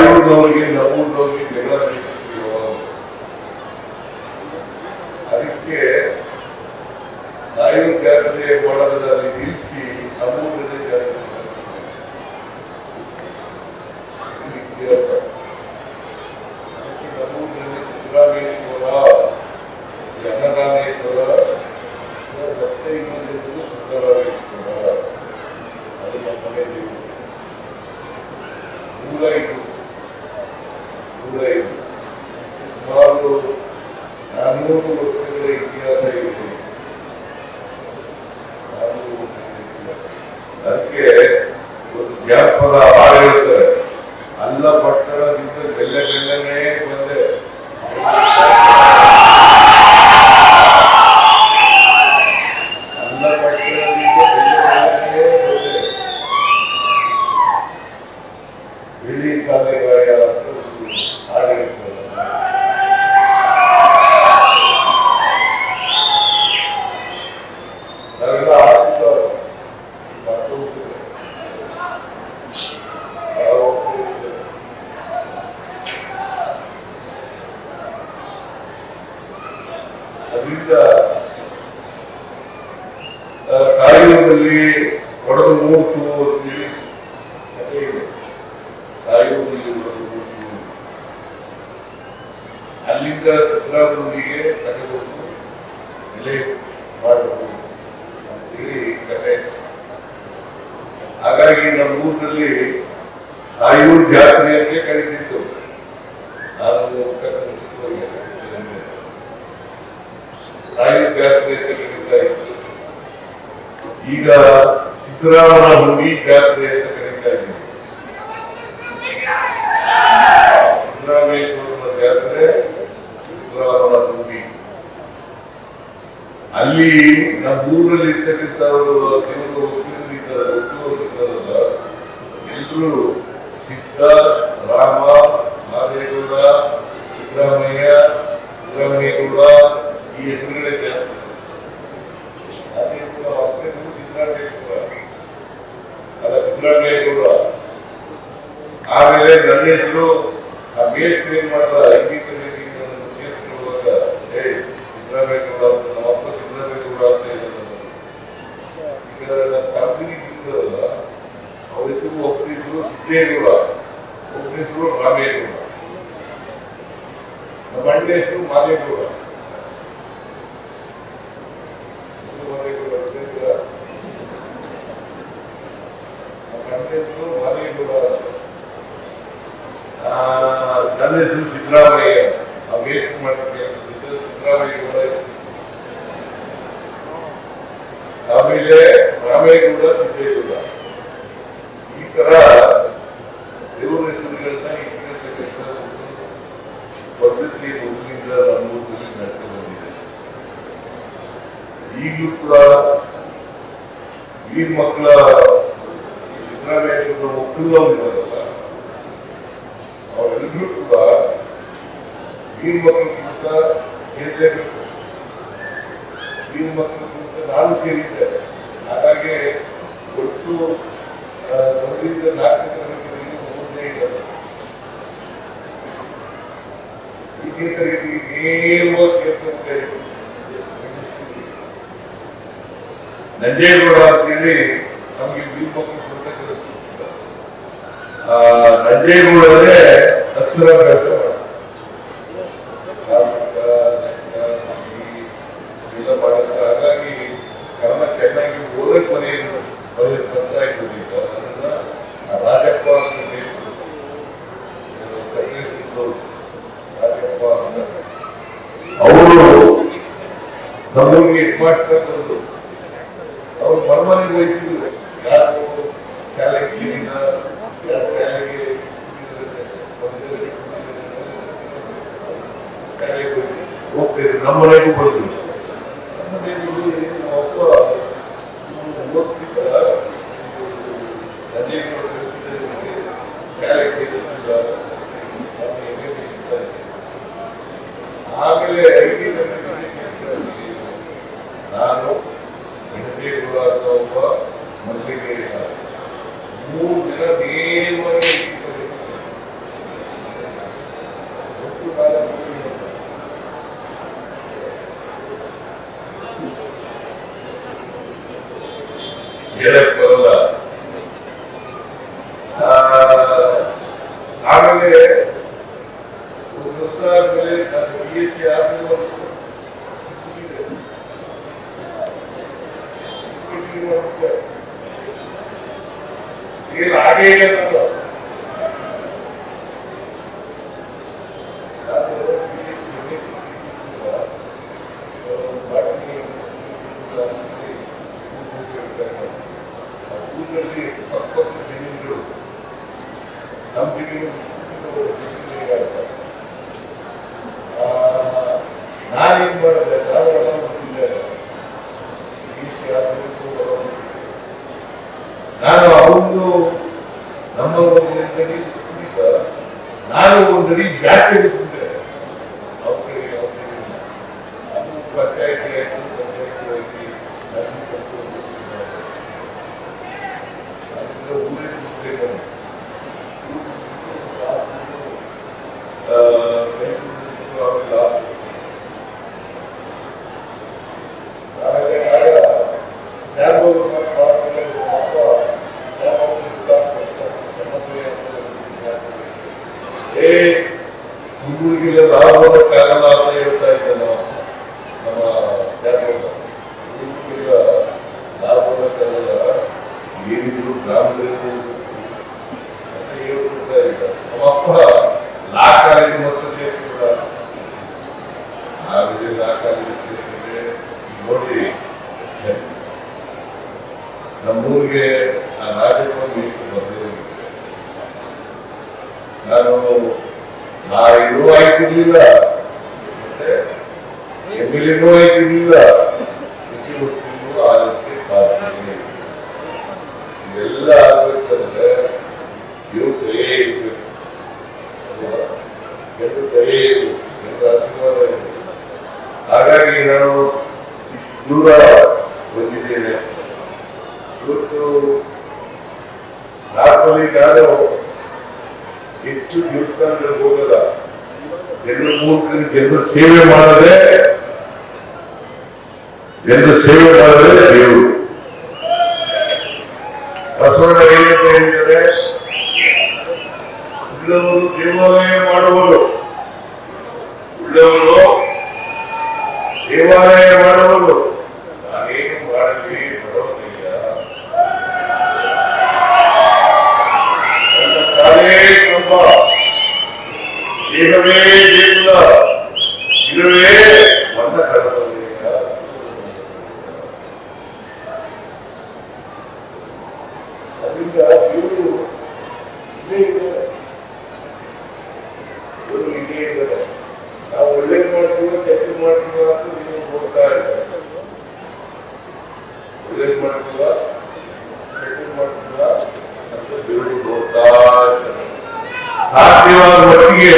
ತಾಯಿಯವ್ರಿಗೆ ನಮ್ಮೂರಿನವ್ರಿಗೆ ಅದಕ್ಕೆ ಒಂದು ಜಾನಪದ ಆ, ಒಡೆದು ಮೂರ್ತು ಅಂತೇಳಿ ಹೊಡೆದು ಮೂರ್ತು ಅಲ್ಲಿಂದ ಸಿದ್ದರಾಮಯ್ಯಗೆ ತಗೊಂಡು ನೆಲೆ ಮಾಡಬಹುದು ಅಂತೇಳಿ ಹಾಗಾಗಿ ನಮ್ಮ ಊರಿನಲ್ಲಿ ಆಯುರ್ ಜಾತ್ರೆ ಅಂತ ಕರೀತಿತ್ತು ನಾನು ಕರ್ಕೊಂಡು ತಾಯೂರು ಜಾತ್ರೆ ಅಂತ ಕರೀತಾ ಇತ್ತು ಈಗ ಸಿದ್ದರಾಮನ ಹುಡಿ ಜಾತ್ರೆ ಅಂತ ಕರೀತಾ ಇದ್ದೀವಿ ಜಾತ್ರೆ ಸಿದ್ದರಾಮನ ಹುಡಿ ಅಲ್ಲಿ ನಮ್ಮ ಊರಲ್ಲಿ ಇರ್ತಕ್ಕಂಥವರು, ಕೆಲವರು ಒಪ್ಪಿಕೊಂಡಿದ್ದಾರೆ ಎಲ್ಲರೂ ಸಿದ್ಧ, ರಾಮ, ಮಾದೇಗೌಡ ಸಿದ್ದರಾಮಯ್ಯ ಸಿದ್ದರಾಮಯ್ಯಗೌಡ ಈ ಹೆಸರುಗಳೇ ಜಾಸ್ತಿ ಅದೇ ಕೂಡ ಅವ್ರ ಹೆಸರು ಸಿದ್ದರಾಮಯ್ಯಗೌಡ ಅಲ್ಲ ಸಿದ್ದರಾಮಯ್ಯಗೌಡ ಆಮೇಲೆ ನನ್ನ ಹೆಸರು ಆ ಮೇಷ್ಟ್ರು ಏನ್ ಮಾಡ್ದ ಅಂತ ನಮ್ಮ ಅಂತ ನಮ್ಮ ಹೆಸರು ಮಾದೇಗೌಡ ಹೆಸರು ಮಾದೇಗೌಡ ಗೊತ್ತಿಲ್ಲ? ನಮ್ಮ ಅಣ್ಣ ಹೆಸರು ಮಾದೇಗೌಡ ಆ, ನನ್ನ ಹೆಸರು ಸಿದ್ದರಾಮಯ್ಯ ನಾವು ಎಷ್ಟು ಮಾಡ್ತಾರೆ ಕೆಲಸ ಸಿದ್ದರಾಮಯ್ಯ ಆಮೇಲೆ ರಾಮೇಗೌಡ ಸಿದ್ದೇಗೌಡ ಈ ತರ ದೇವರ ಹೆಸರುಗಳನ್ನ ಪದ್ಧತಿ ಮೊದಲಿಂದ ನಮ್ಮೂರಲ್ಲಿ ನಡೆದು ಬಂದಿದೆ. ಈಗಲೂ ಕೂಡ ಈ ಮಕ್ಕಳ ಈ ಸಿದ್ದರಾಮೇಶ್ವರ ಮಕ್ಕಳು ಈ ಕುರಿತ ಹೇಳಲೇಬೇಕು. ಈ ಮಕ್ಕಳಿಗಿಂತ ನಾನು ಸೇರಿದ್ದೆ. ಹಾಗಾಗಿ ಒಟ್ಟು ಒಂದರಿಂದ ನಾಲ್ಕು ಮೂರನೇ ಇದ್ದಾರೆ ಈ ತರಗತಿ ನೇರವಾಗಿ ಸೇರ್ಕೊಂಡ್ರೆ ನಂಜೇಗೌಡ ಅಂತೇಳಿ ನಮಗೆ ಈ ಮಕ್ಕಳು ಕೊಡ್ತಕ್ಕಂಥ ನಂಜೇಗೌಡರೇ ಅಕ್ಷರಾಭ್ಯಾಸ ನಮ್ಮೂರಿಗೆ ಹೆಡ್ ಮಾಸ್ಟರ್ ಬಂದು ಅವ್ರು ಮರ್ಮನೆಗೆ ಹೋಯ್ತಿದ್ರು ಯಾರು ಶಾಲೆಗೆ ಸೇರಿದ ಯಾರು ಶಾಲೆಗೆ ಶಾಲೆಗೆ ಹೋಗ್ತಿದ್ರು ನಮ್ಮ ಮನೆಗೂ ಬಂದ್ರು ಹೇಳಕ್ ಬರಲ್ಲ. ಆಮೇಲೆ ಒಂದು ವರ್ಷ ಆದ್ಮೇಲೆ ನಾನು ಬಿ ಎಸ್ ಸಿ ಆದ್ಮೇಲೆ ಹಾಗೆ Tá? Obrigado. ಏ ಹುಡುಗರಿಗೆಲ್ಲ ಲಾಭದ ಕಾರಣ ಅಂತ ಹೇಳ್ತಾ ಇದ್ದ ನಾವು ನಮ್ಮ ಜ್ಞಾನಬೋಧ ಹುಡುಗರಿಗೆಲ್ಲ ಲಾಭದ ಕಾರಣ ಏನಿದ್ರು ಗ್ರಾಮದಲ್ಲಿ ಅಂತ ಹೇಳ್ಕೊಡ್ತಾ ಇದ್ದ ನಮ್ಮ ಅಪ್ಪ ಎಂ ಎಲ್ ಎನೂ ಕೃಷಿ ವಸ್ತುಗಳು ಆಗಕ್ಕೆ ಸಾಧ್ಯ. ಇದೆಲ್ಲ ಆಗ್ಬೇಕಂದ್ರೆ ಇವು ದಯೆ ಇರಬೇಕು? ಎರಡು ದಯೆ ಇರ್ಬೇಕು ಎರಡು ಆಶೀರ್ವಾದ ಹಾಗಾಗಿ ನಾನು ಇಷ್ಟು ದೂರ ಬಂದಿದ್ದೇನೆ ಇವತ್ತು ನಾರ್ಮಲಿ ನಾನು ಹೆಚ್ಚು ದೇವಸ್ಥಾನಗಳಿಗೆ ಹೋಗಲ್ಲ ಜನರ ಮೂಲಕ ಜನರ ಸೇವೆ ಮಾಡದೆ ಜನರ ಸೇವೆ ಮಾಡದೆ ದೇವರು ಬಸವಣ್ಣ ಏನಂತ ಹೇಳಿದ್ದಾರೆ ಉಳ್ಳವರು ದೇವಾಲಯ ಮಾಡುವರು ಉಳ್ಳವರು ದೇವಾಲಯ ಮಾಡುವರು ಸಾಧ್ಯವಾದ ಮಟ್ಟಿಗೆ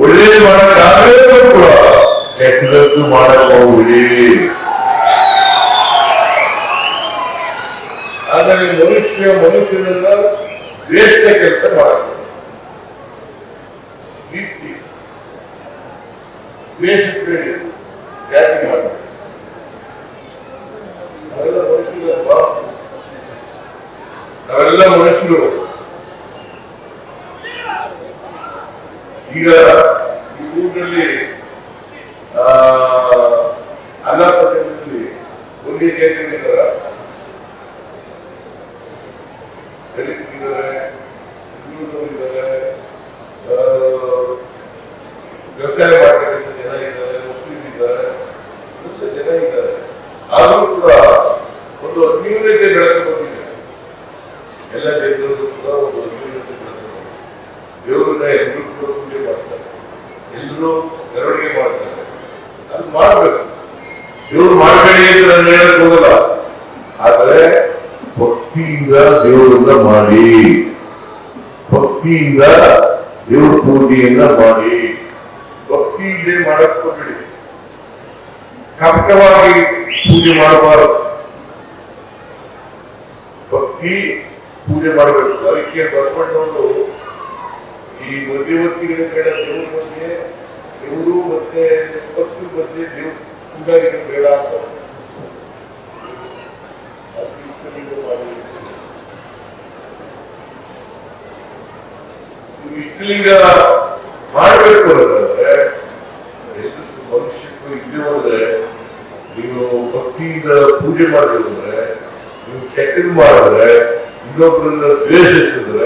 ಒಳ್ಳೇದು ಮಾಡಕ್ಕಾಗಲೇ ಕೂಡ ಕೆಟ್ಟದ್ದು ಮಾಡಬಹುದೇ? ಆದರೆ ಮನುಷ್ಯ ಮನುಷ್ಯನೆಲ್ಲ ದ್ವೇಷ ಕೆಲಸ ಮಾಡಬಹುದು ನಾವೆಲ್ಲ ಮನುಷ್ಯರು. ಈಗ ಈ ಊರಿನಲ್ಲಿ ಅನಾಥದಲ್ಲಿ ಒಂದೇ ಆ, ವ್ಯವಸಾಯ ಮಾಡ್ತಕ್ಕಂಥ ಜನ ಇದ್ದಾರೆ ಮುಸ್ಲಿಂ ಇದ್ದಾರೆ ಜನ ಇದ್ದಾರೆ. ಆದರೂ ಕೂಡ ಒಂದು ಅನ್ಯೂನ್ಯತೆ ಬೆಳೆದು ಬಂದಿದೆ. ಎಲ್ಲ ಜೈತರು ಕೂಡ ಒಂದು ಅನ್ಯೂನ್ಯತೆ ಬೆಳೆದು ಎಲ್ಲರೂ ಕೂಡ ಪೂಜೆ ಮಾಡ್ತಾರೆ ಎಲ್ಲರೂ ಮೆರವಣಿಗೆ ಮಾಡ್ತಾರೆ ಅದು ಮಾಡಬೇಕು ದೇವ್ರು ಮಾಡಬೇಡಿ ಅಂತ ನಾನು ಹೇಳಕ್ ಹೋಗಲ್ಲ ಆದರೆ ಭಕ್ತಿಯಿಂದ ದೇವರನ್ನ ಮಾಡಿ, ಭಕ್ತಿಯಿಂದ ದೇವ್ರ ಪೂಜೆಯನ್ನ ಮಾಡಿ. ಭಕ್ತಿಯಿಂದ ಮಾಡಕ್ ಹೋಗ್ಬೇಡಿ. ಕಪಟವಾಗಿ ಪೂಜೆ ಮಾಡಬಾರದು. ಭಕ್ತಿ ಪೂಜೆ ಮಾಡಬೇಕು. ಅದಕ್ಕೆ ಬಸವಣ್ಣವರು ಈ ಮಧ್ಯವರ್ತಿಗಳ ಬೇಡ, ದೇವ್ರ ಬಗ್ಗೆ ಇವರು ಮತ್ತೆ ಭಕ್ತಿ ಬಗ್ಗೆ ದೇವ್ರ ಪೂಜಾರಿಗಳು ಬೇಡ ಅಂತ ಇಷ್ಟಲಿಂಗ ಮಾಡಬೇಕು ಅಂತಂದ್ರೆ ಮನುಷ್ಯಕ್ಕೂ ಇದ್ದೇ ಹೋದ್ರೆ, ನೀವು ಭಕ್ತಿಯಿಂದ ಪೂಜೆ ಮಾಡಿದ್ರೆ, ನೀವು ಕೆಟ್ಟದ್ದು ಮಾಡಿದ್ರೆ ಇನ್ನೊಬ್ಬರನ್ನ ದ್ವೇಷಿಸಿದ್ರೆ